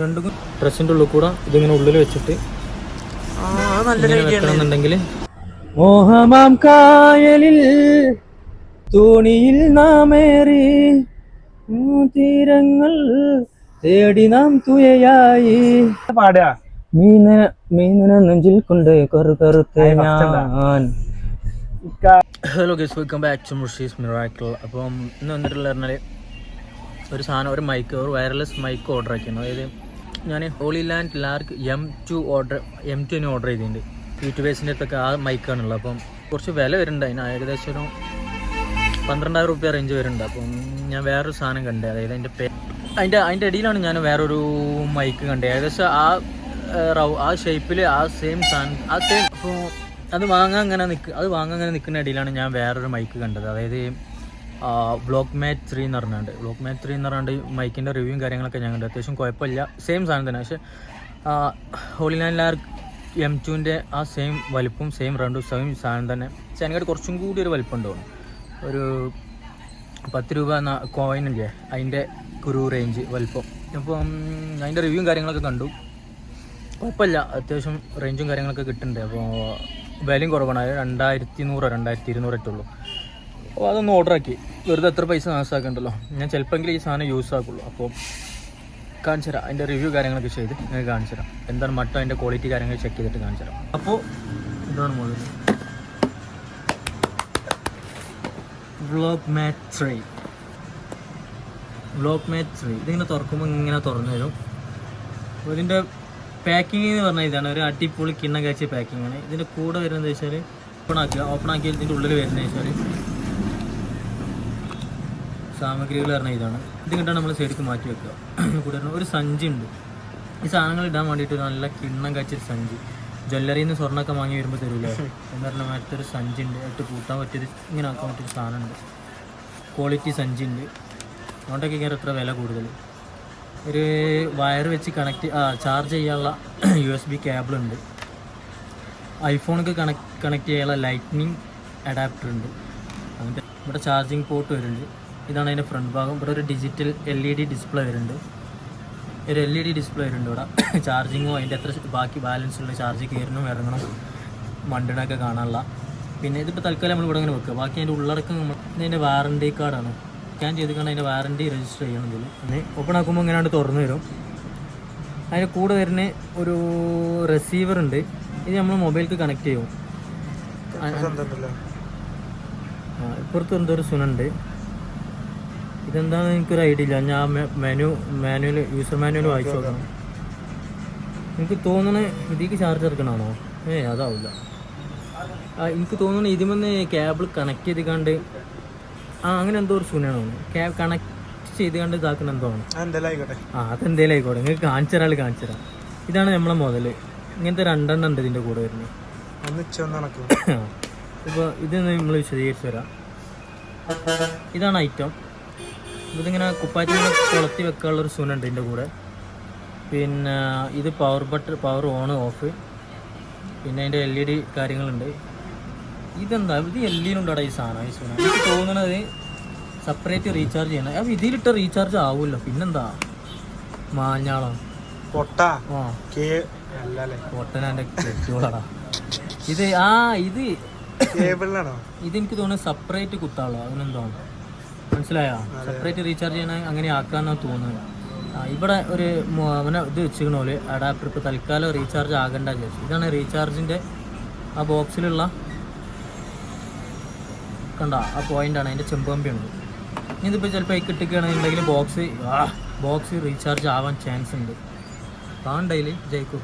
രണ്ടും ഡ്രസ്സിന്റെ ഉള്ളിൽ കൂടെ ഇതിങ്ങനെ ഉള്ളിൽ വെച്ചിട്ട് വെക്കണമെന്നുണ്ടെങ്കിൽ മോഹമാം കായലിൽ തോണിയിൽ നാമേറി തീരങ്ങൾ തേടി നാം തുയയായി. പാടുക. മീന മീനിനെ നെഞ്ചിൽ കൊണ്ട് കറു കറുത്ത ഞാൻ. Hello guys welcome back to Mushi's miracle അപ്പം ഇന്ന് വന്നിട്ടുള്ള പറഞ്ഞാൽ ഒരു സാധനം ഒരു മൈക്ക് ഒരു വയർലെസ് മൈക്ക് ഓർഡർ ആക്കിയിരുന്നു. അതായത് ഞാൻ holy land Lark M two order M ടുവിന് ഓർഡർ ചെയ്തിട്ടുണ്ട്. യൂട്യൂബേഴ്സിന്റെ അടുത്തൊക്കെ ആ മൈക്കാണുള്ളത് അപ്പം കുറച്ച് വില വരുന്നുണ്ട്. അതിന് ഏകദേശം ഒരു പന്ത്രണ്ടായിരം റുപ്യ റേഞ്ച് വരുന്നുണ്ട്. അപ്പം ഞാൻ വേറൊരു സാധനം കണ്ടേ. അതായത് അതിന്റെ പേ അതിന്റെ അതിന്റെ ഇടയിലാണ് ഞാൻ വേറൊരു മൈക്ക് കണ്ടത് ഏകദേശം ആ റൗ ആ ഷേപ്പിൽ ആ സെയിം സാധനം ആ സെയിം അപ്പോൾ അത് വാങ്ങാൻ അങ്ങനെ നിൽക്കുക അത് വാങ്ങാൻ അങ്ങനെ നിൽക്കുന്ന ഇടയിലാണ് ഞാൻ വേറൊരു മൈക്ക് കണ്ടത്. അതായത് ബ്ലോക്ക് മാറ്റ് ത്രീ എന്ന് പറഞ്ഞുണ്ട്. ബ്ലോക്ക് മാറ്റ് ത്രീ എന്ന് പറഞ്ഞുകൊണ്ട് മൈക്കിന്റെ റിവ്യൂവും കാര്യങ്ങളൊക്കെ ഞാൻ കണ്ടു. അത്യാവശ്യം കുഴപ്പമില്ല. സെയിം സാധനം തന്നെ. പക്ഷേ ഹോളി നൈൻ ലാർക്ക് എം ടുവിന്റെ ആ സെയിം വലിപ്പം സെയിം റണ്ടും സെയിം സാധനം തന്നെ. പക്ഷേ അതിനകത്ത് കുറച്ചും കൂടി ഒരു വലിപ്പം ഉണ്ടാവും ഒരു പത്ത് രൂപ എന്ന കോയിൻ ഇല്ലേ? അതിന്റെ കുരു റേഞ്ച് വലിപ്പം. അപ്പം അതിന്റെ റിവ്യൂവും കാര്യങ്ങളൊക്കെ കണ്ടു. കുഴപ്പമില്ല. അത്യാവശ്യം റേഞ്ചും കാര്യങ്ങളൊക്കെ കിട്ടുന്നുണ്ട്. അപ്പോൾ വിലയും കുറവാണ്. രണ്ടായിരത്തി നൂറോ രണ്ടായിരത്തി ഇരുന്നൂറൊക്കെ ഉള്ളൂ. അപ്പോൾ അതൊന്ന് ഓർഡർ ആക്കി. വെറുതെ എത്ര പൈസ നാശമാക്കണ്ടല്ലോ ഞാൻ ചിലപ്പോഴെങ്കിലും ഈ സാധനം യൂസ് ആക്കുള്ളൂ. അപ്പോൾ കാണിച്ചു തരാം. അതിന്റെ റിവ്യൂ കാര്യങ്ങളൊക്കെ ചെയ്ത് ഞാൻ കാണിച്ചു തരാം. എന്താണ് മട്ടം അതിന്റെ ക്വാളിറ്റി കാര്യങ്ങൾ ചെക്ക് ചെയ്തിട്ട് കാണിച്ചു തരാം. അപ്പോൾ ഇതാണ് മുതൽ vlog mat three vlog mat three ഇതിങ്ങനെ തുറക്കുമ്പോൾ ഇങ്ങനെ തുറന്നു തരും. അപ്പോൾ ഇതിന്റെ പാക്കിംഗ് എന്ന് പറഞ്ഞാൽ ഇതാണ്. ഒരു അടിപൊളി കിണ്ണം കാഴ്ച പാക്കിംഗ് ആണ്. ഇതിന്റെ കൂടെ വരുന്നത് വെച്ചാൽ ഓപ്പൺ ആക്കുക. ഓപ്പൺ ആക്കിയാൽ ഇതിന്റെ ഉള്ളിൽ വരുന്നത് വെച്ചാൽ സാമഗ്രികൾ പറഞ്ഞാൽ ഇതാണ്. ഇത് കണ്ടാണ് നമ്മൾ സൈഡിക്ക് മാറ്റി വെക്കുക. കൂടെ ഒരു സഞ്ചി ഉണ്ട്. ഈ സാധനങ്ങൾ ഇടാൻ വേണ്ടിയിട്ട് നല്ല കിണ്ണം കാച്ചൊരു സഞ്ചി. ജ്വല്ലറിയിൽ നിന്ന് സ്വർണമൊക്കെ വാങ്ങി വരുമ്പോൾ തരൂല എന്ന് പറഞ്ഞാൽ മറ്റൊരു സഞ്ചി ഉണ്ട്. ഇട്ട് കൂട്ടാൻ പറ്റിയത് ഇങ്ങനെ ആക്കാൻ പറ്റിയൊരു സാധനമുണ്ട്. ക്വാളിറ്റി സഞ്ചി ഉണ്ട്. അതുകൊണ്ടൊക്കെ ഇങ്ങനെ എത്ര വില കൂടുതൽ ഒരു വയർ വെച്ച് കണക്ട് ചാർജ് ചെയ്യാനുള്ള യു എസ് ബി കേബിൾ ഉണ്ട്. ഐഫോണൊക്കെ കണക്ട് കണക്ട് ചെയ്യാനുള്ള ലൈറ്റ്നിങ് അഡാപ്റ്റർ ഉണ്ട്. അങ്ങനത്തെ ഇവിടെ ചാർജിങ് പോർട്ട് വരുന്നുണ്ട്. ഇതാണ് അതിന്റെ ഫ്രണ്ട് ഭാഗം. ഇവിടെ ഒരു digital L E D display വരുന്നുണ്ട്. ഒരു എൽ ഇ ഡി ഡിസ്പ്ലേ വരുന്നുണ്ട് ഇവിടെ. ചാർജിങ്ങോ അതിന്റെ എത്ര ബാക്കി ബാലൻസ് ഉള്ള ചാർജ് കയറണം ഇറങ്ങണം. മണ്ടിനൊക്കെ കാണാനുള്ള. പിന്നെ ഇതിപ്പോൾ തൽക്കാലം നമ്മൾ ഇവിടെ ഇങ്ങനെ വെക്കുക. ബാക്കി അതിന്റെ ഉള്ളടക്കം നമ്മൾ ഇതിന്റെ വാറണ്ടി കാർഡാണ് സ്കാൻ ചെയ്ത് കണ്ട് അതിന്റെ വാറണ്ടി രജിസ്റ്റർ ചെയ്യണം ഇതിൽ പിന്നെ ഓപ്പൺ ആക്കുമ്പോൾ ഇങ്ങനെയാണ് തുറന്നു വരും. അതിന്റെ കൂടെ വരുന്ന ഒരു റിസീവർ ഉണ്ട്. ഇത് നമ്മൾ മൊബൈലിക്ക് കണക്ട് ചെയ്യും. ആ, ഇപ്പുറത്ത് എന്തോ ഒരു സുനുണ്ട്. ഇതെന്താണെന്ന് എനിക്കൊരു ഐഡിയ ഇല്ല. ഞാൻ മെനു മാനുവൽ യൂസർ മാനുവൽ വായിച്ചു നോക്കണം. എനിക്ക് തോന്നണ ഇതിക്ക് ചാർജ് ഇറക്കണാണോ ഏ അതാവില്ല. ആ എനിക്ക് തോന്നണ ഇതിമെന്ന് കേബിൾ കണക്ട് ചെയ്ത് കണ്ട് ആ അങ്ങനെ എന്തോ ഒരു സൂനാണോ ക്യാബ് കണക്ട് ചെയ്ത് കണ്ട് ഇതാക്കണ എന്തോ ആണ്. ആ അതെന്തേലും ആയിക്കോട്ടെ. നിങ്ങൾക്ക് കാണിച്ചു തരാൾ കാണിച്ചു തരാം. ഇതാണ് നമ്മളെ മുതൽ ഇങ്ങനത്തെ രണ്ടെണ്ണം ഉണ്ട് ഇതിന്റെ കൂടെ വരുന്നത്. ഇപ്പോൾ ഇത് നമ്മൾ വിശദീകരിച്ചു തരാം ഇതാണ് ഐറ്റം ഇതിങ്ങനെ കുപ്പാറ്റി കൊളത്തി വെക്കാനുള്ള ഒരു സുനുണ്ട് ഇതിന്റെ കൂടെ. പിന്നെ ഇത് power button power on off പിന്നെ അതിന്റെ എൽ ഇ ഡി കാര്യങ്ങളുണ്ട്. ഇതെന്താ? ഇത് എൽ ഇ ഉണ്ടോ ഈ സാധനം ഈ സുന? എനിക്ക് തോന്നുന്നത് സെപ്പറേറ്റ് റീചാർജ് ചെയ്യണം. അപ്പം ഇതിലിട്ട് റീചാർജ് ആവുമല്ലോ പിന്നെന്താ? മാഞ്ഞാളം. പൊട്ട. ആ. പൊട്ടനാന്റെ കെട്ടുകളാടാ ഇത് ആ ഇത് കേബിളിലാണോ? ഇതെനിക്ക് തോന്നുന്നത് സെപ്പറേറ്റ് കുത്താളോ അതിനെന്താണ് മനസ്സിലായോ? സെപ്പറേറ്റ് റീചാർജ് ചെയ്യണ അങ്ങനെ ആക്കാന്നാ തോന്നുന്നത്. ഇവിടെ ഒരു അവനെ ഇത് വെച്ചിരിക്കണോൽ അഡാപ്റ്റർ ഇപ്പോൾ തൽക്കാലം റീചാർജ് ആകണ്ട വിചാരിച്ചു. ഇതാണ് റീചാർജിന്റെ ആ ബോക്സിലുള്ള കണ്ട ആ പോയിന്റാണ് അതിന്റെ ചെമ്പമ്പിയുണ്ട് ഇതിപ്പോൾ ചിലപ്പോൾ കിട്ടിക്കുകയാണെന്നുണ്ടെങ്കിൽ ബോക്സ് ആ ബോക്സ് റീചാർജ് ആവാൻ ചാൻസ് ഉണ്ട്. കാണണ്ടതിൽ ജയിക്കോ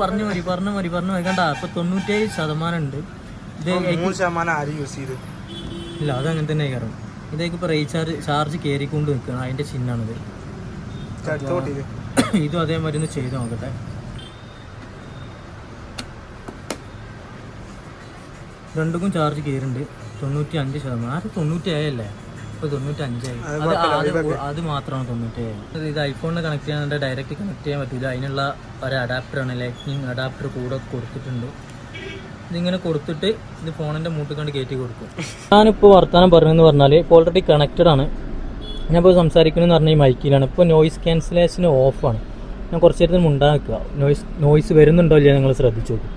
പറഞ്ഞു മതി പറഞ്ഞു മതി പറഞ്ഞു മതി കണ്ട ഇപ്പോൾ തൊണ്ണൂറ്റേഴ് ശതമാനം ഉണ്ട്. മൂന്ന് ശതമാനം ആരും യൂസ് ചെയ്ത്. ഇല്ല അത് അങ്ങനെ തന്നെ കയറും ഇതേക്ക് ഇപ്പോൾ റീചാർജ് ചാർജ് കയറിക്കൊണ്ട് നിൽക്കുകയാണ് അതിന്റെ ചിഹ്നമാണിത് ഇത് അതേമാതിരി ഒന്ന് ചെയ്ത് നോക്കട്ടെ. രണ്ടുക്കും ചാർജ് കയറുണ്ട് തൊണ്ണൂറ്റി അഞ്ച് ശതമാനം. ആരും തൊണ്ണൂറ്റി ഏഴല്ലേ ഇപ്പോൾ തൊണ്ണൂറ്റി അഞ്ചായി അത് അത് അത് മാത്രമാണ് തൊണ്ണൂറ്റി ഏഴ് ഇത് ഐഫോണിൽ കണക്ട് ചെയ്യാൻ ഡയറക്റ്റ് കണക്ട് ചെയ്യാൻ പറ്റില്ല അതിനുള്ള ഒരു അഡാപ്റ്ററാണ് ലൈറ്റ്നിങ് അഡാപ്റ്റർ കൂടെ കൊടുത്തിട്ടുണ്ട്. ഇതിങ്ങനെ കൊടുത്തിട്ട് ഇത് ഫോണിന്റെ മൂട്ടിൽ കണ്ട് കയറ്റി കൊടുക്കും. ഞാനിപ്പോൾ വർത്തമാനം പറഞ്ഞെന്ന് പറഞ്ഞാൽ ഇപ്പോൾ ഓൾറെഡി കണക്റ്റഡ് ആണ്. ഞാൻ ഇപ്പോൾ സംസാരിക്കണമെന്ന് പറഞ്ഞ ഈ മൈക്കിലാണ് ഇപ്പോൾ നോയിസ് ക്യാൻസലേഷൻ ഓഫാണ് ഞാൻ കുറച്ചു നേരത്തിന് മുണ്ടാക്കുക നോയിസ് നോയിസ് വരുന്നുണ്ടോ ഇല്ലയോ നിങ്ങൾ ശ്രദ്ധിച്ചു നോക്കും.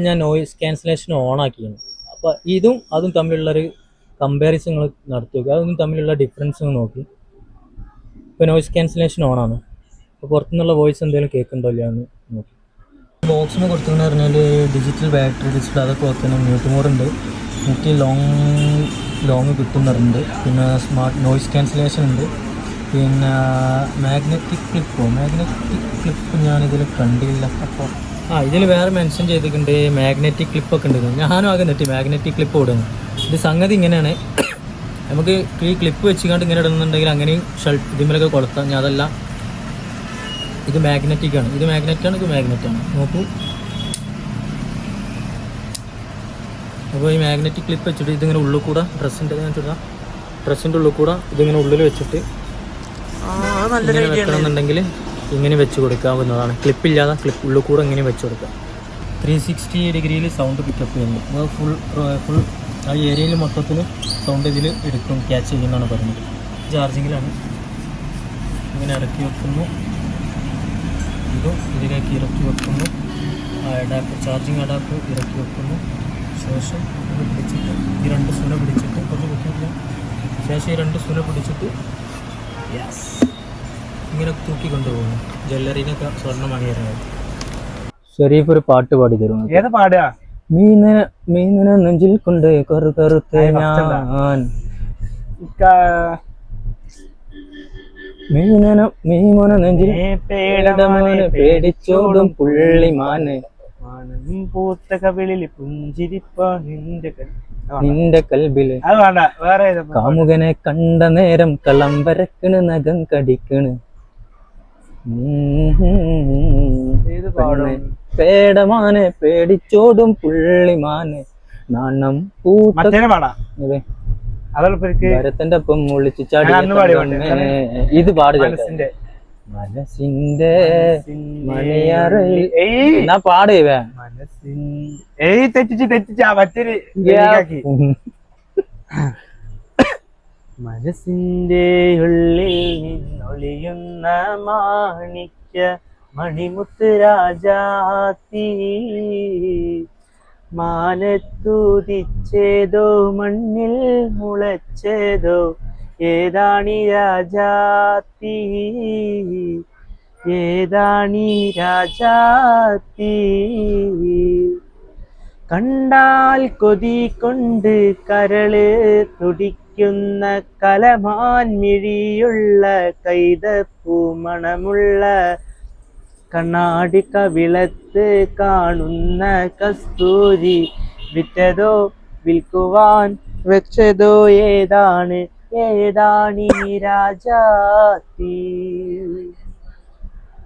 ഇപ്പോൾ ഞാൻ നോയിസ് ക്യാൻസലേഷൻ ഓൺ ആക്കിയാണ് അപ്പോൾ ഇതും അതും തമ്മിലുള്ളൊരു കമ്പാരിസൺ നിങ്ങൾ നടത്തി നോക്കുക അതും തമ്മിലുള്ള ഡിഫറൻസ് നോക്കി. ഇപ്പോൾ നോയിസ് ക്യാൻസലേഷൻ ഓണാണ് അപ്പോൾ പുറത്തുനിന്നുള്ള വോയിസ് എന്തെങ്കിലും കേൾക്കുന്നുണ്ടോ എന്ന് നോക്കി. ബോക്സിന് കൊടുത്തെന്ന് പറഞ്ഞാൽ ഡിജിറ്റൽ ബാറ്ററി ഡിസ്പ്ലേ അതൊക്കെ ഓക്കെ മ്യൂട്ട് മോഡുണ്ട് എനിക്ക് ലോങ് ലോങ് കിട്ടും പറഞ്ഞിട്ടുണ്ട്. പിന്നെ സ്മാർട്ട് നോയിസ് ക്യാൻസലേഷൻ ഉണ്ട്. പിന്നെ മാഗ്നറ്റിക് ക്ലിപ്പോ മാഗ്നറ്റിക് ക്ലിപ്പ് ഞാനിതിൽ കണ്ടില്ല. അപ്പോൾ ആ ഇതിൽ വേറെ മെൻഷൻ ചെയ്തിട്ടുണ്ട് മാഗ്നറ്റിക് ക്ലിപ്പൊക്കെ ഉണ്ട് ഞാനും ആകെ നെറ്റി മാഗ്നറ്റിക് ക്ലിപ്പ് ഇടുന്നു. ഇത് സംഗതി ഇങ്ങനെയാണ്. നമുക്ക് ഈ ക്ലിപ്പ് വെച്ചുകൊണ്ട് ഇങ്ങനെ ഇടുന്നുണ്ടെങ്കിൽ അങ്ങനെയും ഷർട്ട് ഇതിമലൊക്കെ കൊടുത്താൽ ഞാൻ അതല്ല. ഇത് മാഗ്നറ്റിക് ആണ്. ഇത് മാഗ്നറ്റ് ആണ് ഇത് മാഗ്നറ്റ് ആണ്. നോക്കൂ. അപ്പോൾ ഈ മാഗ്നറ്റിക് ക്ലിപ്പ് വെച്ചിട്ട് ഇതിങ്ങനെ ഉള്ളിൽ കൂടെ ഡ്രസ്സിന്റെ ഞാൻ ചുടാം ഡ്രസ്സിന്റെ ഉള്ളിൽ കൂടെ ഇതിങ്ങനെ ഉള്ളിൽ വെച്ചിട്ട് വെക്കണമെന്നുണ്ടെങ്കിൽ ഇങ്ങനെ വെച്ച് കൊടുക്കാവുന്നതാണ്. ക്ലിപ്പില്ലാതെ ക്ലിപ്പ് ഉള്ളിൽ കൂടെ ഇങ്ങനെ വെച്ച് കൊടുക്കാം ത്രീ സിക്സ്റ്റി ഡിഗ്രിയിൽ സൗണ്ട് പിക്കപ്പ് ചെയ്യുന്നു. അത് ഫുൾ ഫുൾ ആ ഏരിയയിൽ മൊത്തത്തിൽ സൗണ്ട് ഇതിൽ എടുക്കും ക്യാച്ച് ചെയ്യുമെന്നാണ് പറയുന്നത്. ചാർജിങ്ങിലാണ് ഇങ്ങനെ ഇറക്കി വെക്കുന്നു. ഇതും ഇതിലേക്ക് ഇറക്കി വെക്കുന്നു. ആ അഡാപ്റ്റർ ചാർജിങ് അഡാപ്റ്റർ ഇറക്കി വെക്കുന്നു. ശേഷം ഇത് പിടിച്ചിട്ട് ഈ രണ്ട് സുന പിടിച്ചിട്ട് കുറച്ച് കുത്തിയില്ല ശേഷം ഈ രണ്ട് സുന പിടിച്ചിട്ട് യെസ് ഇങ്ങനെ തൂക്കി കൊണ്ടുപോകുന്നു ജ്വല്ലറിനൊക്കെ സ്വർണം വാങ്ങിയിരുന്നത് ഷെരീഫ് ഒരു പാട്ട് പാടി തരുന്നു ഏത് പാടാ മീന മീനിനെ നെഞ്ചിൽ കൊണ്ട് കറു കറുത്ത? ഞാൻ ഇക്ക മീനന മീമന നെഞ്ചിൽ പേടമോനെ പേടിച്ചോടും പുള്ളിമാന്. മാനം പൂത്ത കവിളിൽ പുഞ്ചിരിപ്പ നിന്റെ. നിന്റെ കൽബിൽ അത് വേറെ ഏതാ? കാമുകനെ കണ്ട നേരം കളം വരക്കണ് നഖം കടിക്കണ്. പേടമാനെ പേടിച്ചോടും പുള്ളിമാനെ. നാണം ഭരതന്റെ ഒപ്പം ഒളിച്ചു. ചാടി ഇത് പാട് മനസ്സിന്റെ. മണിയറയിൽ. പാട് തെറ്റിച്ച് തെറ്റിച്ച് മറ്റൊരു. മനസ്സിന്റെ ഉള്ളിൽ നിന്നൊളിയുന്ന മാണിക്യ മണിമുത്ത് രാജാത്തി മാനത്തുതിച്ചേതോ മണ്ണിൽ മുളച്ചേതോ ഏതാണി രാജാത്തി ഏതാണി രാജാത്തി കണ്ടാൽ കൊതി കൊണ്ട് കരൾ തുടിക്കുന്ന കലമാൻ മിഴിയുള്ള കൈതപ്പൂ മണമുള്ള കണ്ണാടി കവിളത്ത് കാണുന്ന കസ്തൂരി വിറ്റതോ വിൽക്കുവാൻ വെച്ചതോ ഏതാണ്? ഏതാണീ രാജാത്തി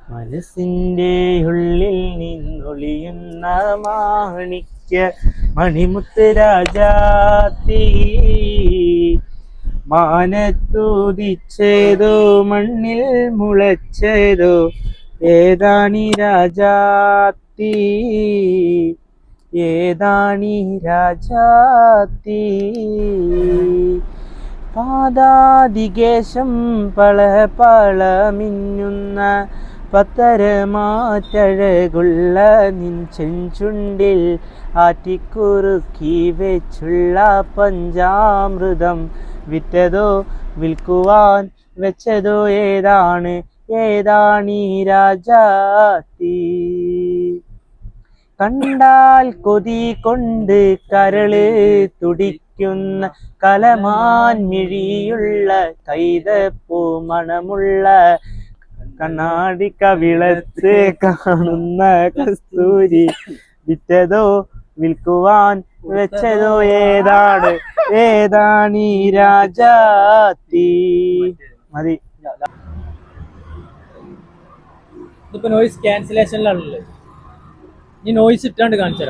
മനസ്സിന്റെ ഉള്ളിൽ നിന്നൊളിയുന്ന മാണിക്യ മണിമുത്ത് രാജാത്തി മാനത്തുതിച്ചേതോ മണ്ണിൽ മുളച്ചേതോ ഏതാണി രാജാത്തി? ഏതാണി രാജാത്തി? പാദാതികേശം പള പള മിന്നുന്ന പത്തരമാറ്റഴകുള്ള നിൻ ചെഞ്ചുണ്ടിൽ ആറ്റിക്കുറുക്കി വെച്ചുള്ള പഞ്ചാമൃതം വിറ്റതോ വിൽക്കുവാൻ വെച്ചതോ ഏതാണ്? ഏതാണീ രാജാത്തി? കണ്ടാൽ കൊതി കൊണ്ട് കരൾ തുടിക്കുന്ന കലമാൻ മിഴിയുള്ള കൈതപ്പൂ മണമുള്ള കണ്ണാടി കവിളത്ത് കാണുന്ന കസ്തൂരി വിറ്റതോ വിൽക്കുവാൻ വെച്ചതോ ഏതാണ്? ഏതാണീ രാജാത്തി മതി. ഇതിപ്പോ നോയിസ് ക്യാൻസലേഷനിലാണല്ലേ ഇനി നോയിസ് ഇട്ടാണ്ട് കാണിച്ചു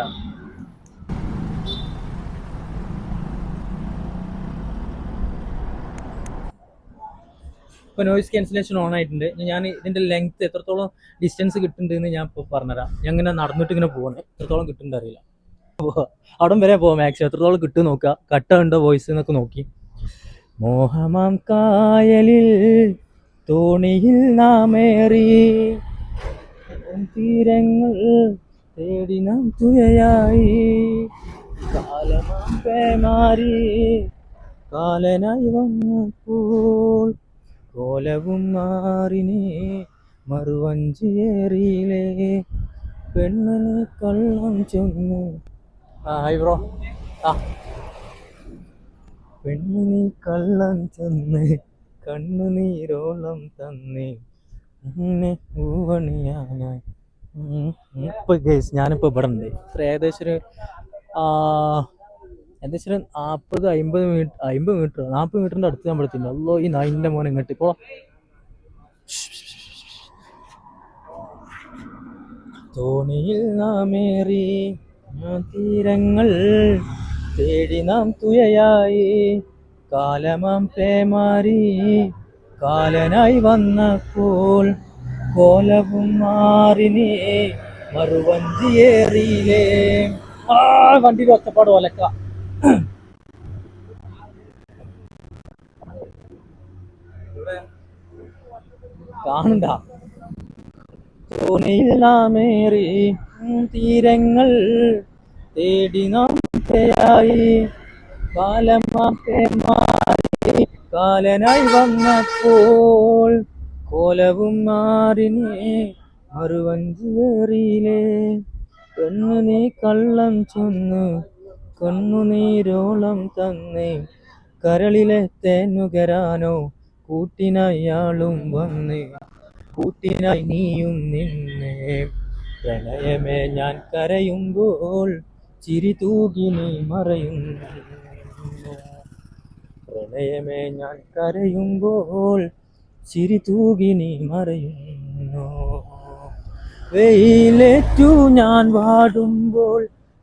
ഇപ്പൊ നോയിസ് ക്യാൻസലേഷൻ ഓൺ ആയിട്ടുണ്ട്. ഞാൻ ഇതിന്റെ ലെങ്ത് എത്രത്തോളം ഡിസ്റ്റൻസ് കിട്ടുന്നുണ്ടെന്ന് ഞാൻ ഇപ്പൊ പറഞ്ഞുതരാം. ഞാൻ ഇങ്ങനെ നടന്നിട്ട് ഇങ്ങനെ പോകണം എത്രത്തോളം കിട്ടുന്നുണ്ട് അറിയില്ല. അവിടം വരെ പോവാം മാക്സിമം എത്രത്തോളം കിട്ടും നോക്കുക കട്ട വോയിസ് എന്നൊക്കെ നോക്കി. മോഹമാം കായലിൽ തോണിയിൽ നാമേറി. തീരങ്ങൾ തേടി നാം തുയയായി കാലമാം പേമാരി കാലനായി വന്നപ്പോൾ കോലവും മാറിനെ മറുവഞ്ചിയേറിയിലെ പെണ്ണിന് കള്ളം ചെന്നു ആ ബ്രോ ആ. നീ കള്ളം ചെന്ന് കണ്ണുനീരോളം തന്നേ എന്നെ പൂവണിയാനായി. ഇപ്പൊ ഗൈസ് ഞാനിപ്പോ ഇവിടെ ഉണ്ട് ഇത്ര ഏകദേശം ഒരു ഏകദേശം ഒരു നാൽപ്പത് അമ്പത് മീറ്റർ അമ്പത് മീറ്റർ നാൽപ്പത് മീറ്ററിന്റെ അടുത്ത് ഞാൻ എത്തി അല്ലോ ഈ നൈന്റെ മോനെ ഇങ്ങോട്ട് ഇപ്പോൾ തോണിയിൽ നാമേറി തീരങ്ങൾ തേടി നാം തുയയായി കാലമാം പേമാരി കാലനായി വന്നപ്പോൾ കോലവും മാറിനേ മറുവഞ്ചിയേറിയിലേ ആ വണ്ടിയിൽ ഒച്ചപ്പാട് ഒലക്ക. കാണണ്ട. തോണിയിൽ നാമേറി തീരങ്ങൾ തേടി നാം കാലമാപ്പേ മാറി കാലനായി വന്നപ്പോൾ കോലവും മാറിനെ മറുവഞ്ചേറിയിലേ പെണ്ണു നീ കള്ളം ചൊന്നു കണ്ണുനീരോളം തന്നേ കരളിലെ തേനുകരാനോ കൂട്ടിനയാളും വന്ന് കൂട്ടിനായി നീയും നിന്നേ പ്രണയമേ ഞാൻ കരയുമ്പോൾ ചിരി തൂകി നീ മറയുന്നു. പ്രണയമേ ഞാൻ കരയുമ്പോൾ ചിരി തൂകി നീ മറയുന്നു. വെയിലേറ്റു ഞാൻ വാടുമ്പോൾ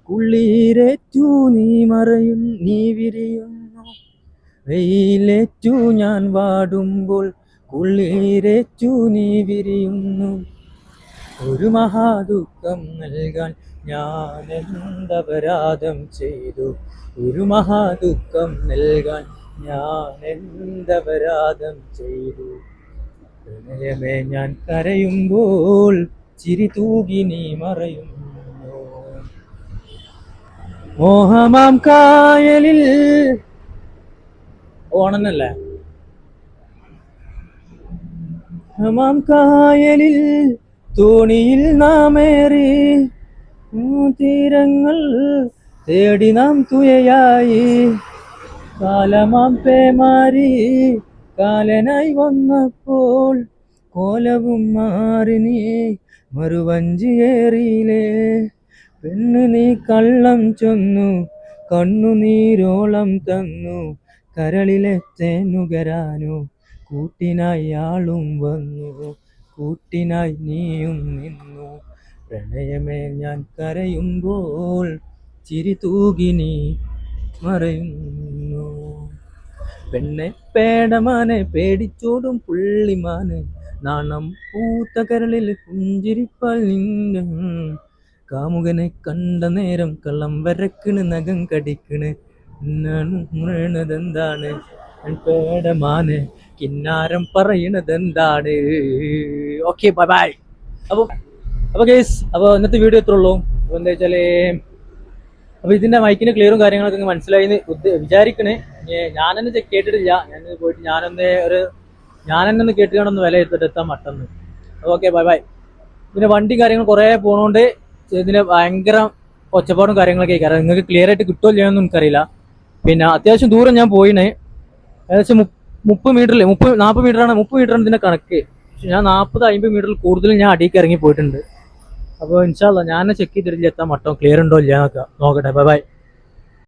കുളിരേറ്റു നീ മറയും നീ വിരിയുന്നു. വെയിലേറ്റു ഞാൻ വാടുമ്പോൾ കുളിരേറ്റു നീ വിരിയുന്നു. ഒരു മഹാദുഃഖം നൽകാൻ ഞാൻ എന്തപരാധം ചെയ്തു? ഒരു മഹാദുഃഖം നൽകാൻ ഞാൻ എന്തപരാധം ചെയ്തു? പ്രണയമേ ഞാൻ കരയുമ്പോൾ ചിരി തൂകി നീ മറയുന്നു. മോഹമാം കായലിൽ ഓണനല്ലേ മോഹമാം കായലിൽ തോണിയിൽ നാമേറി തീരങ്ങൾ തേടി നാം തുയയായി. കാലമാം പേമാരി കാലനായി വന്നപ്പോൾ കോലവും മാറി നീ മറുവഞ്ചിയേറിയിലേ പെണ്ണ് നീ കള്ളം ചൊന്നു കണ്ണുനീരോളം തന്നു കരളിലെ തേനുകരാനു കൂട്ടിനായി ആളും വന്നു. കൂട്ടിനായി നീയും നിന്നു. പ്രണയമേ ഞാൻ കരയുമ്പോൾ ചിരി തൂകി നീ മറയുന്നു. പെണ്ണെ പേടമാനെ പേടിച്ചോടും പുള്ളിമാന്. നാണം പൂത്ത കരളിൽ പുഞ്ചിരിപ്പാൽ നിന്നെ കാമുകനെ കണ്ട നേരം കള്ളം വരക്കണ് നഖം കടിക്കണ്. എന്താണ് പേടമാന് കിന്നാരം പറയണത് എന്താണ് ഓക്കെ ബൈ ബൈ അപ്പോൾ അപ്പോൾ കേസ് അപ്പോൾ ഇന്നത്തെ വീഡിയോ എത്ര ഉള്ളൂ. അപ്പോൾ എന്താ വെച്ചാൽ അപ്പോൾ ഇതിന്റെ മൈക്കിന്റെ ക്ലിയറും കാര്യങ്ങളൊക്കെ മനസ്സിലായി വിചാരിക്കണേ. ഞാനെന്നെ കേട്ടിട്ടില്ല. ഞാൻ പോയിട്ട് ഞാനൊന്ന് ഒരു ഞാനെന്നെ ഒന്ന് കേട്ടുകൊണ്ടൊന്ന് വില എത്തിട്ട് എത്താൻ മട്ടെന്ന്. ഓക്കെ ബൈ ബൈ പിന്നെ വണ്ടി കാര്യങ്ങൾ കുറേ പോണോണ്ട് ഇതിന് ഭയങ്കര ഒച്ചപ്പാടും കാര്യങ്ങളൊക്കെ കാരണം നിങ്ങൾക്ക് ക്ലിയർ ആയിട്ട് കിട്ടുമോ ഇല്ലയോന്നും എനിക്കറിയില്ല. പിന്നെ അത്യാവശ്യം ദൂരം ഞാൻ പോയിന്. ഏകദേശം മുപ്പ- മുപ്പത് മീറ്ററിൽ മുപ്പത് നാൽപ്പത് മീറ്ററാണ് മുപ്പത് മീറ്ററാണ് ഇതിന്റെ കണക്ക്. പക്ഷെ ഞാൻ നാൽപ്പത് അമ്പത് മീറ്ററിൽ കൂടുതൽ ഞാൻ അടിയിലേക്ക് ഇറങ്ങി പോയിട്ടുണ്ട് അപ്പോൾ ഇൻഷാല്ല ഞാൻ ചെക്ക് ചെയ്തിട്ടില്ല എത്താൻ മട്ടോ ക്ലിയർ ഉണ്ടോ ഇല്ല നോക്കാം നോക്കട്ടെ. Bye bye